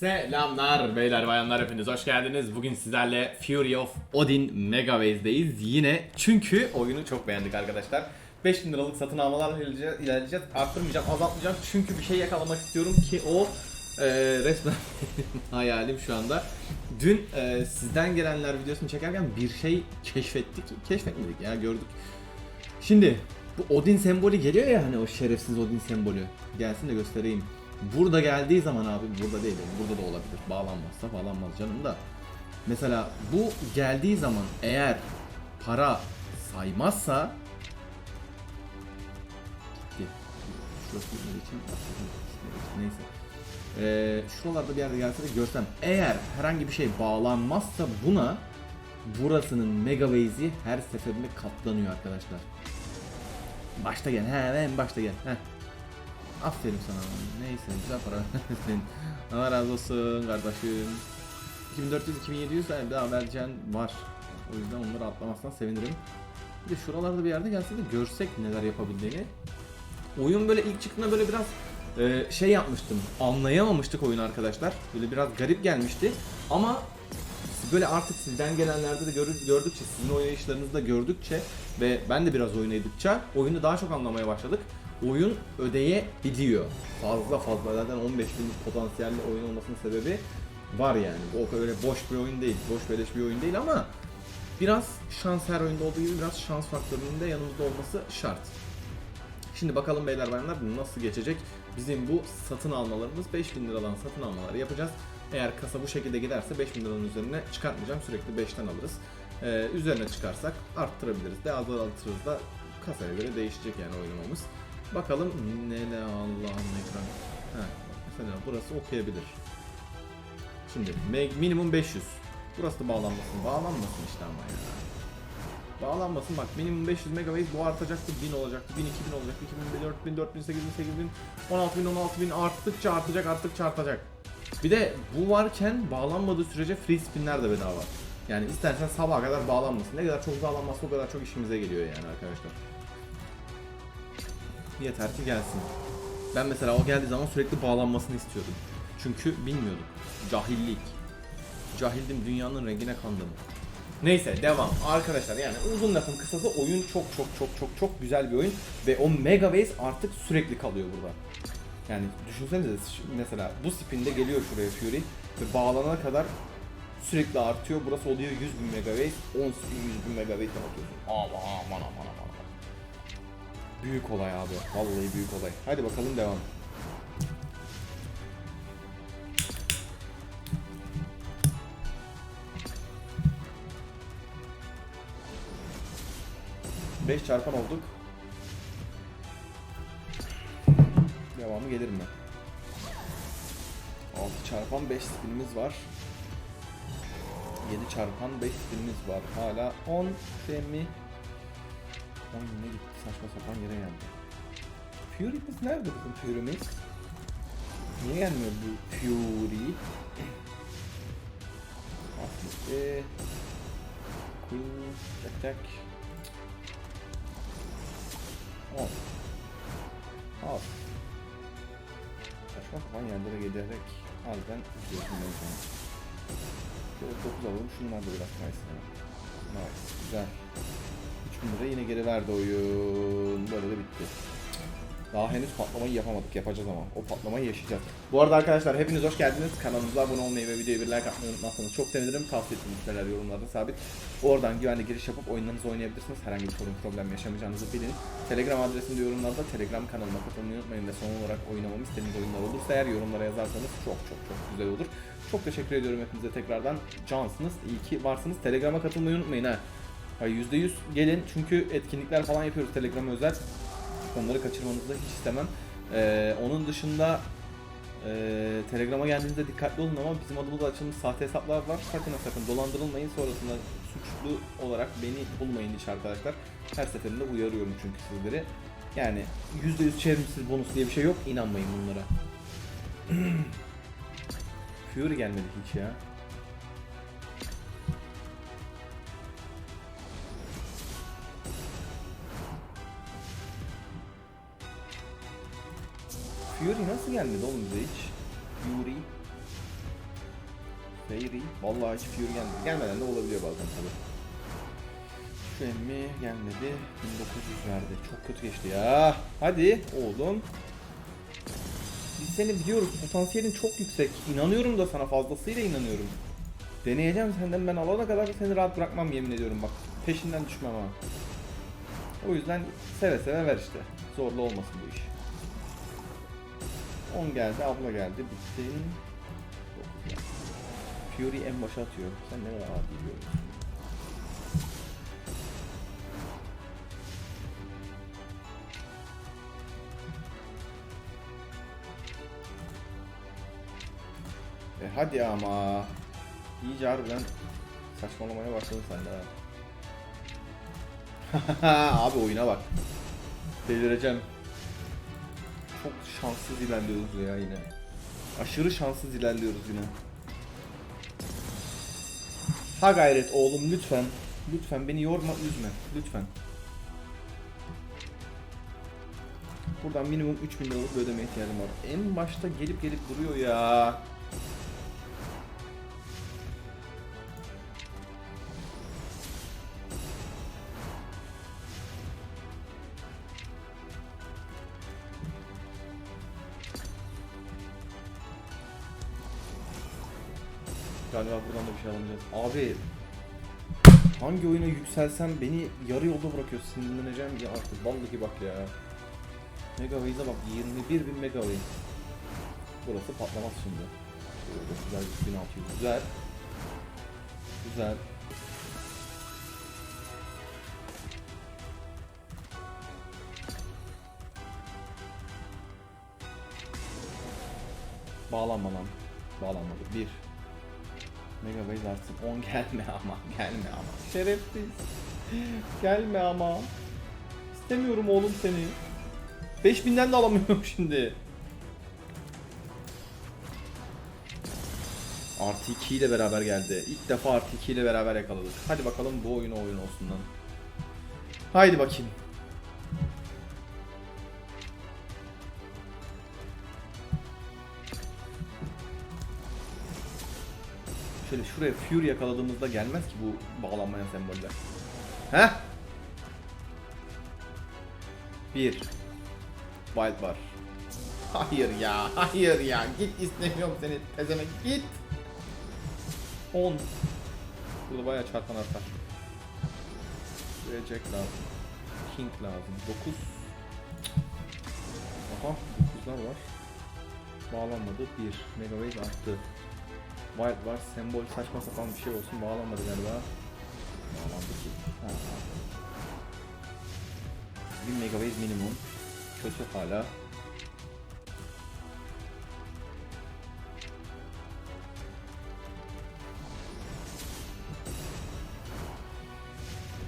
Selamlar beyler bayanlar hepiniz hoş geldiniz. Bugün sizlerle Fury of Odin Mega Wave'deyiz yine. Çünkü oyunu çok beğendik arkadaşlar. 5000 liralık satın almalarla ilerleyeceğiz. Arttırmayacağım, azaltmayacağım. Çünkü bir şey yakalamak istiyorum ki o e, resmen hayalim şu anda. Dün e, sizden gelenler videosunu çekerken bir şey keşfettik. Keşfetmedik ya gördük. Şimdi bu Odin sembolü geliyor ya hani o şerefsiz Odin sembolü. Gelsin de göstereyim. Burada geldiği zaman abi burada değil burada da olabilir. Bağlanmazsa bağlanmaz canım da. Mesela bu geldiği zaman eğer para saymazsa gitti. Şurası için neyse. Ee, şuralarda bir yerde gelse de görsem eğer herhangi bir şey bağlanmazsa buna burasının mega wave'i her seferinde katlanıyor arkadaşlar. Başta gel. He en başta gel. He. Aferin sana. Neyse güzel para. Allah razı olsun kardeşim. 2400 2700 yani daha vereceğin var. O yüzden onları atlamazsan sevinirim. Bir de şuralarda bir yerde gelse de görsek neler yapabildiğini. Oyun böyle ilk çıktığında böyle biraz e, şey yapmıştım. Anlayamamıştık oyunu arkadaşlar. Böyle biraz garip gelmişti. Ama böyle artık sizden gelenlerde de gördükçe, sizin oynayışlarınızı da gördükçe ve ben de biraz oynadıkça oyunu daha çok anlamaya başladık. Oyun ödeyebiliyor. Fazla fazla zaten 15 bin potansiyelli oyun olmasının sebebi var yani. O öyle boş bir oyun değil, boş beleş bir oyun değil ama biraz şans her oyunda olduğu gibi biraz şans faktörünün de yanımızda olması şart. Şimdi bakalım beyler bayanlar nasıl geçecek bizim bu satın almalarımız 5000 liradan satın almaları yapacağız. Eğer kasa bu şekilde giderse 5000 liranın üzerine çıkartmayacağım sürekli 5'ten alırız. Ee, üzerine çıkarsak arttırabiliriz de azaltırız da kasaya göre değişecek yani oynamamız. Bakalım ne ne Allah'ın ekran. Ha, mesela burası okuyabilir. Şimdi minimum 500. Burası da bağlanmasın. Bağlanmasın işte ama ya. Bağlanmasın bak minimum 500 megabayt bu artacaktı 1000 olacaktı 1000 2000 olacaktı 2000 4000 4000 8000 8000 16000 16000 arttıkça artacak arttıkça artacak. Bir de bu varken bağlanmadığı sürece free spinler de bedava. Yani istersen sabaha kadar bağlanmasın. Ne kadar çok bağlanmazsa o kadar çok işimize geliyor yani arkadaşlar. Yeter ki gelsin. Ben mesela o geldiği zaman sürekli bağlanmasını istiyordum. Çünkü bilmiyordum. Cahillik. Cahildim dünyanın rengine kandım. Neyse devam. Arkadaşlar yani uzun lafın kısası oyun çok çok çok çok çok güzel bir oyun. Ve o Mega Base artık sürekli kalıyor burada. Yani düşünsenize mesela bu spinde geliyor şuraya Fury ve bağlanana kadar sürekli artıyor. Burası oluyor 100 bin megabase, 10 bin 100 bin megabase atıyorsun. Aman aman aman aman. Büyük olay abi. Vallahi büyük olay. Hadi bakalım devam. Beş çarpan olduk. Devamı gelir mi? 6 çarpan 5 spinimiz var. 7 çarpan 5 spinimiz var. Hala 10 semi 10 yine gitti saçma sapan yere geldi. Fury'miz nerede bizim Fury'miz? Niye gelmiyor bu Fury? Aslı Cool Çak çak Al Al Saçma sapan yerlere giderek beni şu an. Şöyle 9 alalım şunlar da ya. Nice güzel 3000 lira yine geri verdi oyun. Böyle de bitti. Daha henüz patlamayı yapamadık. Yapacağız ama. O patlamayı yaşayacağız. Bu arada arkadaşlar hepiniz hoş geldiniz. Kanalımıza abone olmayı ve videoya bir like atmayı unutmazsanız çok sevinirim. Tavsiye ettiğiniz şeyler yorumlarda sabit. Oradan güvenli giriş yapıp oyunlarınızı oynayabilirsiniz. Herhangi bir sorun problem yaşamayacağınızı bilin. Telegram adresinde yorumlarda Telegram kanalıma katılmayı unutmayın ve son olarak oynamamı istediğiniz oyunlar olursa eğer yorumlara yazarsanız çok çok çok güzel olur. Çok teşekkür ediyorum hepinize tekrardan. Cansınız. İyi ki varsınız. Telegram'a katılmayı unutmayın ha. Hayır %100 gelin çünkü etkinlikler falan yapıyoruz Telegram'a özel. Onları kaçırmanızı hiç istemem. Ee, onun dışında e, Telegram'a geldiğinizde dikkatli olun ama bizim adımızda açılmış sahte hesaplar var. Sakın ha sakın dolandırılmayın. Sonrasında suçlu olarak beni bulmayın hiç arkadaşlar. Her seferinde uyarıyorum çünkü sizleri. Yani %100 çevrimsiz bonus diye bir şey yok. İnanmayın bunlara. Fury gelmedi hiç ya. Fury nasıl gelmedi oğlum bize hiç? Fury. Fairy. Vallahi hiç Fury gelmedi. Gelmeden de olabiliyor bazen tabii. Şu emmi gelmedi. 1900 verdi. Çok kötü geçti ya. Hadi oğlum. Biz seni biliyoruz. Potansiyelin çok yüksek. İnanıyorum da sana fazlasıyla inanıyorum. Deneyeceğim senden ben alana kadar seni rahat bırakmam yemin ediyorum bak. Peşinden düşmem ha. O yüzden seve seve ver işte. Zorla olmasın bu iş. 10 geldi, abla geldi, bitti. Fury en başa atıyor. Sen ne kadar adi. E hadi ama. İyice harbiden saçmalamaya başladın sen de. Abi oyuna bak. Delireceğim. Şanssız ilerliyoruz ya yine. Aşırı şanssız ilerliyoruz yine. Ha gayret oğlum lütfen. Lütfen beni yorma üzme. Lütfen. Buradan minimum 3000 liralık bir ödeme ihtiyacım var. En başta gelip gelip duruyor ya. Galiba buradan da bir şey alamayacağız. Abi hangi oyuna yükselsem beni yarı yolda bırakıyor. Sinirleneceğim ya artık. Vallahi bak ya. Megaways'e bak 21 bin Megaways. Burası patlamaz şimdi. Şöyle güzel 1600. Güzel. Güzel. Bağlanma lan. Bağlanmadı. 1 Megabyte artsın. 10 gelme ama. Gelme ama. Şerefsiz. gelme ama. İstemiyorum oğlum seni. 5000'den de alamıyorum şimdi. Artı 2 ile beraber geldi. İlk defa artı 2 ile beraber yakaladık. Hadi bakalım bu oyun oyun olsun lan. Haydi bakayım. Şöyle şuraya Fury yakaladığımızda gelmez ki bu bağlanmayan semboller. Heh. Bir. Wild var. Hayır ya, hayır ya. Git istemiyorum seni. Pezemek git. 10. Burada bayağı çarpan artar. Jack lazım. King lazım. 9. Aha 9'lar var. Bağlanmadı. 1. Megawave arttı. Wild var. Sembol saçma sapan bir şey olsun. Bağlanmadı galiba. Bağlandı ki. Ha. 1000 megabase minimum. Kötü hala.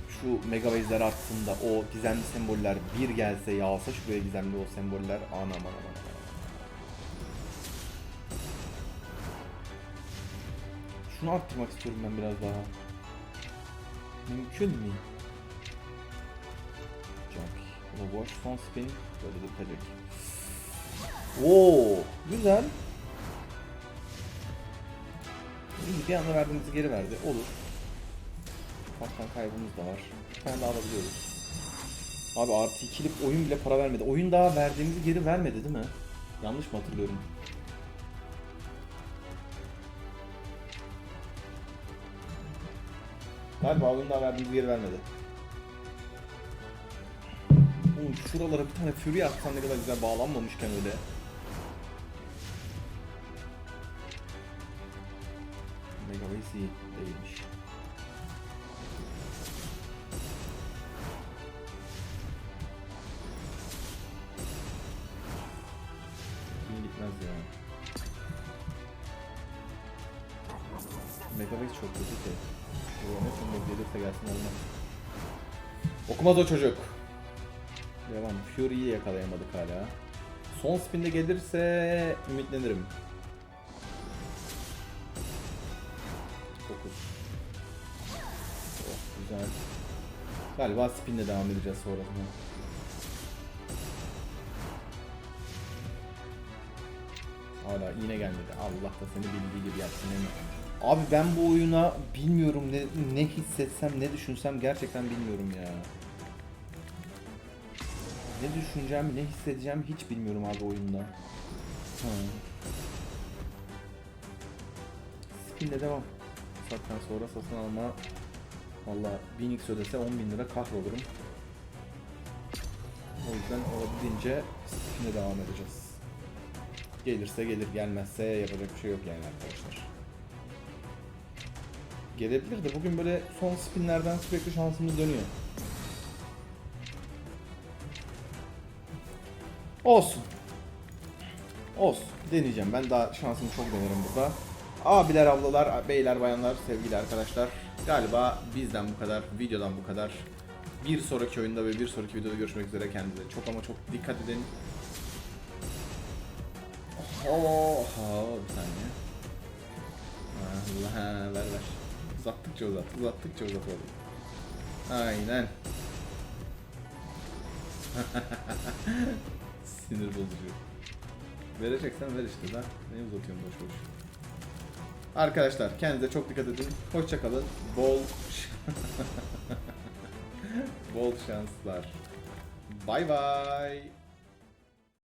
Şu megabase'ler artsın da o gizemli semboller bir gelse yağsa şuraya gizemli o semboller anam anam anam. Şunu arttırmak istiyorum ben biraz daha. Mümkün mü? Jump. Roboş son spin böyle dürtecek. Oo, güzel. İyi bir anda verdiğimizi geri verdi. Olur. Ufaktan kaybımız da var. Bir tane daha alabiliyoruz. Abi artı ikilik oyun bile para vermedi. Oyun daha verdiğimizi geri vermedi değil mi? Yanlış mı hatırlıyorum? Galiba oyun daha verdiğimizi geri vermedi. Oğlum şuralara bir tane Fury atsan ne kadar güzel bağlanmamışken öyle. Megaways iyi değilmiş. Gitmez ya. Megaways çok kötü ki. Okumaz o çocuk. Devam. Fury'yi yakalayamadık hala. Son spinde gelirse ümitlenirim. 9. Oh, güzel. Galiba spinle devam edeceğiz sonrasında. Hala iğne gelmedi. Allah da seni bildiği gibi yapsın mi? Abi ben bu oyuna bilmiyorum ne, ne hissetsem ne düşünsem gerçekten bilmiyorum ya. Ne düşüneceğimi ne hissedeceğimi hiç bilmiyorum abi oyunda. Ha. Devam. Saatten sonra satın alma Valla 1000x ödese 10.000 lira kahrolurum. O yüzden olabildiğince spinle devam edeceğiz. Gelirse gelir, gelmezse yapacak bir şey yok yani arkadaşlar. Gelebilir de bugün böyle son spinlerden sürekli şansımız dönüyor. Olsun. Olsun. Deneyeceğim. Ben daha şansımı çok denerim burada. Abiler, ablalar, beyler, bayanlar, sevgili arkadaşlar. Galiba bizden bu kadar, videodan bu kadar. Bir sonraki oyunda ve bir sonraki videoda görüşmek üzere kendinize. Çok ama çok dikkat edin. Oha bir saniye. Allah ver ver. Uzattıkça uzat, uzattıkça uzat oğlum. Aynen. Sinir bozucu. Vereceksen ver işte da. Ne uzatıyorsun boş boş. Arkadaşlar kendinize çok dikkat edin. Hoşça kalın. Bol bol şanslar. Bay bay.